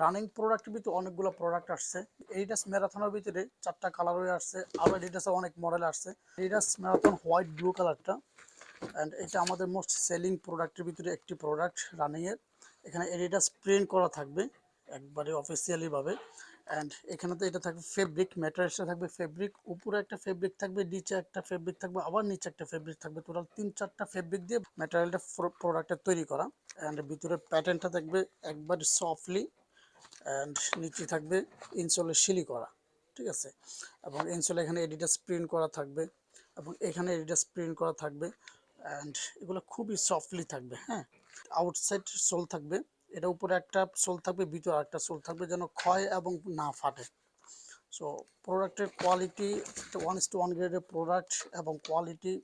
Running প্রোডাক্টের ভিতরে অনেকগুলো প্রোডাক্ট আসছে। এইটাস ম্যারাথনের ভিতরে চারটা কালার হয়ে আসছে। আবার এডিটাসে অনেক মডেল আসছে। এডিটাস ম্যারাথন হোয়াইট ব্লু কালারটা অ্যান্ড এটা আমাদের মোস্ট সেলিং প্রোডাক্টের ভিতরে একটি প্রোডাক্ট রানিংয়ের এখানে এডিটাস প্রিন্ট করা থাকবে, একবারে অফিসিয়ালিভাবে অ্যান্ড এখানে তো এটা থাকবে ফেব্রিক ম্যাটেরিয়ালসটা থাকবে ফেব্রিক উপরে একটা ফেব্রিক থাকবে, নিচে একটা ফেব্রিক থাকবে, আবার নিচে একটা ফেব্রিক থাকবে। টোটাল তিন চারটা ফেব্রিক দিয়ে ম্যাটেরিয়ালটা প্রোডাক্টটা তৈরি করা। অ্যান্ড ভিতরে প্যাটার্নটা থাকবে একবারে সফটলি অ্যান্ড নিচে থাকবে ইনসোলে শিলি করা, ঠিক আছে? এবং ইনসোলে এখানে এডিটাস প্রিন্ট করা থাকবে এবং এখানে এডিটাস প্রিন্ট করা থাকবে অ্যান্ড এগুলো খুবই সফটলি থাকবে হ্যাঁ? আউটসাইড সোল থাকবে, এটা উপরে একটা সোল থাকবে, ভিতরে একটা সোল থাকবে যেন ক্ষয় এবং না ফাটে। সো প্রোডাক্টের quality one is to one গ্রেডের প্রোডাক্ট এবং কোয়ালিটি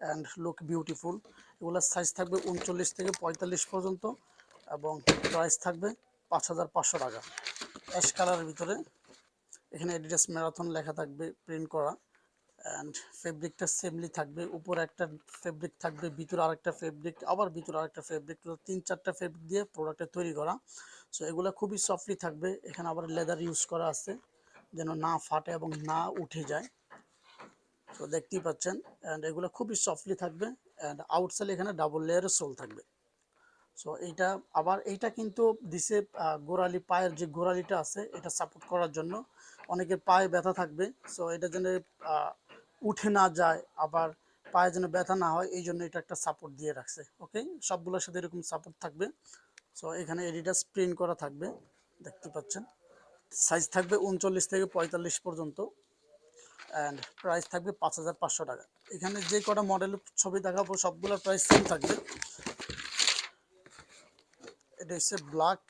অ্যান্ড লুক বিউটিফুল এগুলোর সাইজ থাকবে উনচল্লিশ থেকে পঁয়তাল্লিশ পর্যন্ত এবং প্রাইস থাকবে পাঁচ হাজার পাঁচশো টাকা। অ্যাশ কালারের ভিতরে এখানে এডিডাস ম্যারাথন লেখা থাকবে প্রিন্ট করা। অ্যান্ড ফেব্রিকটা সেমলি থাকবে, উপরে একটা ফেব্রিক থাকবে, ভিতরে আরেকটা ফেব্রিক আবার ভিতরে আরেকটা ফেব্রিক তিন চারটা ফেব্রিক দিয়ে প্রোডাক্টটা তৈরি করা। সো এগুলো খুবই সফটলি থাকবে। এখানে আবার লেদার ইউজ করা আছে, যেন না ফাটে এবং না উঠে যায়। তো দেখতেই পাচ্ছেন। অ্যান্ড এগুলো খুবই সফটলি থাকবে। অ্যান্ড আউটসাইড এখানে ডাবল লেয়ারের সোল থাকবে। সো এইটা আবার এইটা কিন্তু দিছে গোড়ালি পায়ের যে গোড়ালিটা আছে, এটা সাপোর্ট করার জন্য। অনেকের পায়ে ব্যথা থাকবে সো এটা যেন উঠে না যায়, আবার পায়ে যেন ব্যথা না হয়, এই জন্য এটা একটা সাপোর্ট দিয়ে রাখছে ওকে সবগুলোর সাথে এরকম সাপোর্ট থাকবে। সো এখানে এডিটাস প্রিন্ট করা থাকবে, দেখতে পাচ্ছেন। সাইজ থাকবে উনচল্লিশ থেকে পঁয়তাল্লিশ পর্যন্ত অ্যান্ড প্রাইস থাকবে পাঁচ হাজার পাঁচশো টাকা। এখানে যে কটা মডেলের ছবি দেখাবো, সবগুলোর প্রাইস সেম থাকবে। এটা হচ্ছে ব্ল্যাক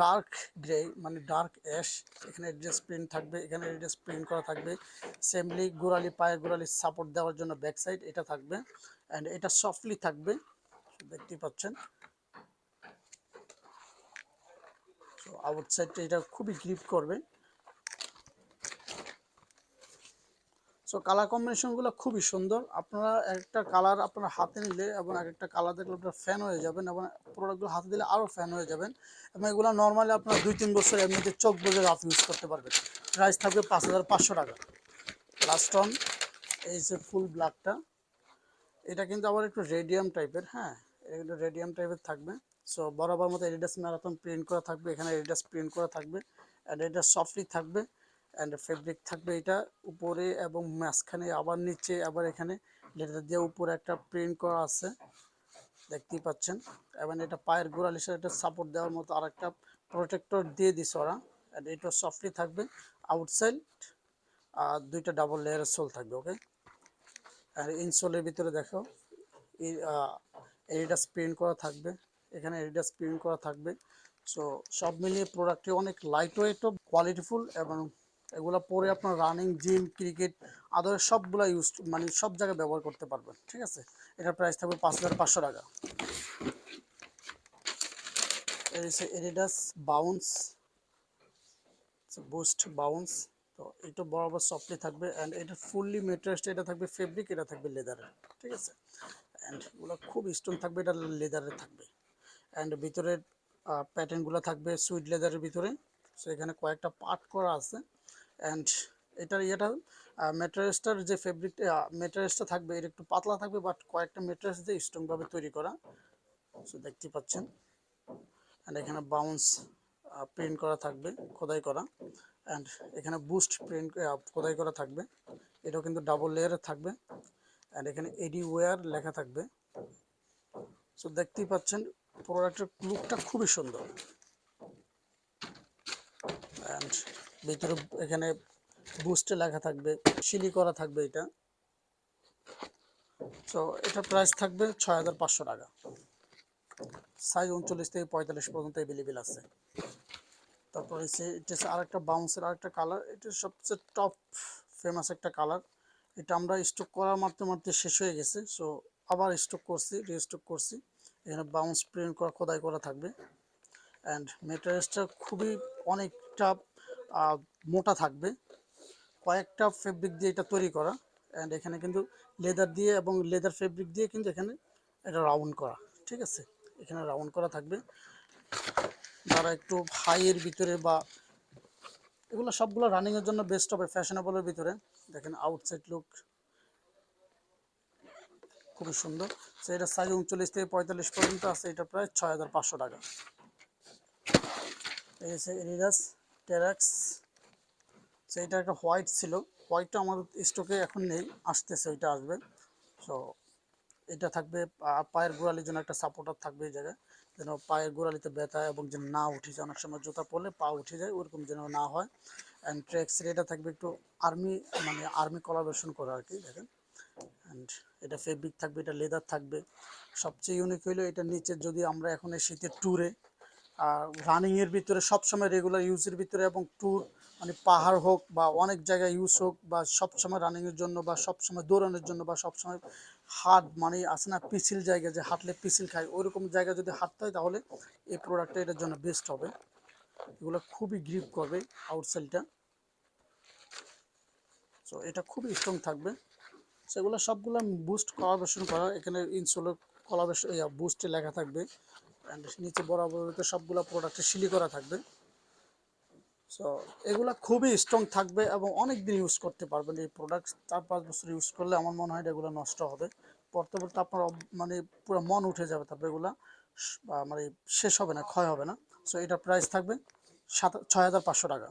ডার্ক গ্রে মানে ডার্ক অ্যাশ এখানে অ্যাডজাস্ট প্রিন্ট থাকবে, এখানে অ্যাডজাস্ট প্রিন্ট করা থাকবে। সেমলি গোড়ালি পায়ে গোড়ালি সাপোর্ট দেওয়ার জন্য ব্যাক সাইড এটা থাকবে। অ্যান্ড এটা সফটলি থাকবে, দেখতেই পাচ্ছেন। আউটসাইডটা এটা খুবই গ্রিপ করবে। সো কালার কম্বিনেশনগুলো খুবই সুন্দর। আপনারা একটা কালার আপনারা হাতে নিলে এবং এক একটা কালার দেখলে আপনার ফ্যান হয়ে যাবেন এবং প্রোডাক্টগুলো হাতে দিলে আরও ফ্যান হয়ে যাবেন। এবং এগুলো নর্মালি আপনারা দুই, তিন বছর এমনিতে চোখ বুঝে রাত ইউজ করতে পারবেন। প্রাইস থাকবে পাঁচ হাজার পাঁচশো টাকা। লাস্ট অন এই যে ফুল ব্ল্যাকটা এটা কিন্তু আবার একটু রেডিয়াম টাইপের হ্যাঁ? এটা রেডিয়াম টাইপের থাকবে। সো বরাবর মতো এডিডাস ম্যারাথন প্রিন্ট করা থাকবে, এখানে এডিডাস প্রিন্ট করা থাকবে। এটা সফটলি থাকবে। অ্যান্ড ফেব্রিক থাকবে এটা উপরে এবং মাঝখানে আবার নিচে আবার এখানে লেটার দিয়ে উপরে একটা প্রিন্ট করা আছে, দেখতেই পাচ্ছেন। এবং এটা পায়ের গোড়ালির সাথে একটা সাপোর্ট দেওয়ার মতো আর একটা প্রোটেক্টর দিয়ে দিছে ওরা অ্যান্ড এটা সফটলি থাকবে। আউটসাইড আর দুইটা ডাবল লেয়ারের সোল থাকবে ওকে আর ইনসোলের ভিতরে দেখো এডিডাস প্রিন্ট করা থাকবে, এখানে এডিডাস প্রিন্ট করা থাকবে। সো সব মিলিয়ে প্রোডাক্টটি অনেক লাইট ওয়েটও কোয়ালিটিফুল এবং এগুলো পরে আপনার রানিং জিম ক্রিকেট আদার সবগুলো ইউজ মানে সব জায়গায় ব্যবহার করতে পারবেন, ঠিক আছে? এটার প্রাইস থাকবে পাঁচ হাজার পাঁচশো টাকা। এডিডাস বাউন্স বুস্ট বাউন্স তো এটা বরাবর সফটলি থাকবে অ্যান্ড এটা ফুললি মেটেরিয়ালসটা এটা থাকবে ফেব্রিক এটা থাকবে লেদারের ঠিক আছে? অ্যান্ড এগুলো খুব স্টোন থাকবে, এটা লেদারের থাকবে। অ্যান্ড ভিতরের প্যাটার্নগুলো থাকবে সুইট লেদারের ভিতরে। সো এখানে কয়েকটা পার্ট করা আছে। অ্যান্ড এটার ইয়েটা মেটেরিয়ালসটার যে ফেব্রিক মেটেরিয়ালসটা থাকবে এটা একটু পাতলা থাকবে বাট কয়েকটা মেটেরিয়ালস দিয়ে স্ট্রংভাবে তৈরি করা। সো দেখতে পাচ্ছেন। অ্যান্ড এখানে বাউন্স প্রিন্ট করা থাকবে, খোদাই করা। অ্যান্ড এখানে বুস্ট প্রিন্ট খোদাই করা থাকবে। এটাও কিন্তু ডাবল লেয়ারের থাকবে। অ্যান্ড এখানে এডি ওয়ার লেখা থাকবে। সো দেখতেই পাচ্ছেন প্রোডাক্টের লুকটা খুবই সুন্দর। অ্যান্ড ভিতরে এখানে বুস্টে লেখা থাকবে শিলি করা থাকবে এটা। সো এটা প্রাইস থাকবে ছয় হাজার পাঁচশো টাকা। সাইজ উনচল্লিশ থেকে পঁয়তাল্লিশ পর্যন্ত অ্যাভেলেবেল আছে। তারপর হচ্ছে, এটা হচ্ছে আরেকটা বাউন্সের আরেকটা কালার এটা সবচেয়ে টপ ফেমাস একটা কালার এটা আমরা স্টক করার মারতে মারতে শেষ হয়ে গেছে। সো আবার স্টক করছি রিস্টক করছি। এখানে বাউন্স প্রিন্ট করা, খোদাই করা থাকবে। অ্যান্ড মেটেরিয়ালসটা খুবই অনেকটা মোটা থাকবে। কয়েকটা ফেব্রিক দিয়ে এটা তৈরি করা। অ্যান্ড এখানে কিন্তু লেদার দিয়ে এবং লেদার ফেব্রিক দিয়ে কিন্তু এখানে এটা রাউন্ড করা। ঠিক আছে? এখানে রাউন্ড করা থাকবে। যারা একটু হাইয়ের ভিতরে বা এগুলো সবগুলো রানিংয়ের জন্য বেস্ট হবে ফ্যাশনেবলের ভিতরে। দেখেন আউটসাইড লুক খুবই সুন্দর। তো এটা সাইজ উনচল্লিশ থেকে পঁয়তাল্লিশ পর্যন্ত আছে। এটা প্রায় ছয় হাজার পাঁচশো টাকা। এই হচ্ছে এডিডাস টেরাক্স এটা একটা হোয়াইট ছিল, হোয়াইটটা আমাদের স্টকে এখন নেই, আসতেছে, ওইটা আসবে। সো এটা থাকবে পায়ের গোড়ালির জন্য একটা সাপোর্টার থাকবে এই জায়গায়, যেন পায়ের গোড়ালিতে ব্যথা এবং যেন না উঠে যায়। অনেক সময় জুতা পরলে পা উঠে যায়, ওরকম যেন না হয়। অ্যান্ড ট্রেক্স এটা থাকবে একটু আর্মি মানে আর্মি কলাবেশন করা আর কি, দেখেন। অ্যান্ড এটা ফেব্রিক থাকবে, এটা লেদার থাকবে। সবচেয়ে ইউনিক হইল এটা নিচে, যদি আমরা এখন এই শীতের ট্যুরে আর রানিংয়ের ভিতরে সবসময় রেগুলার ইউজের ভিতরে এবং ট্যুর মানে পাহাড় হোক বা অনেক জায়গায় ইউজ হোক বা সবসময় রানিংয়ের জন্য বা সবসময় দৌড়ানোর জন্য বা সবসময় হাট মানে আছে না, পিছিল জায়গা যে হাঁটলে পিছিল খায়, ওইরকম জায়গায় যদি হাঁটতে হয় তাহলে এই প্রোডাক্টটা এটার জন্য বেস্ট হবে। এগুলো খুবই গ্রিপ করবে আউটসাইডটা সো এটা খুবই স্ট্রং থাকবে। সেগুলো সবগুলো বুস্ট কলাবেশন করা, এখানে ইনসোলের কলাবেশন বুস্টে লেখা থাকবে। অ্যান্ড নিচে বরাবর সবগুলো প্রোডাক্টে সিলি করা থাকবে। সো এগুলো খুবই স্ট্রং থাকবে এবং অনেক দিন ইউজ করতে পারবেন এই প্রোডাক্ট চার পাঁচ বছর ইউজ করলে আমার মনে হয় এগুলো নষ্ট হবে। পড়তে পড়তে আপনার মানে পুরো মন উঠে যাবে তারপরে এগুলা মানে শেষ হবে না, ক্ষয় হবে না। সো এটার প্রাইস থাকবে সাত ছয় হাজার পাঁচশো টাকা।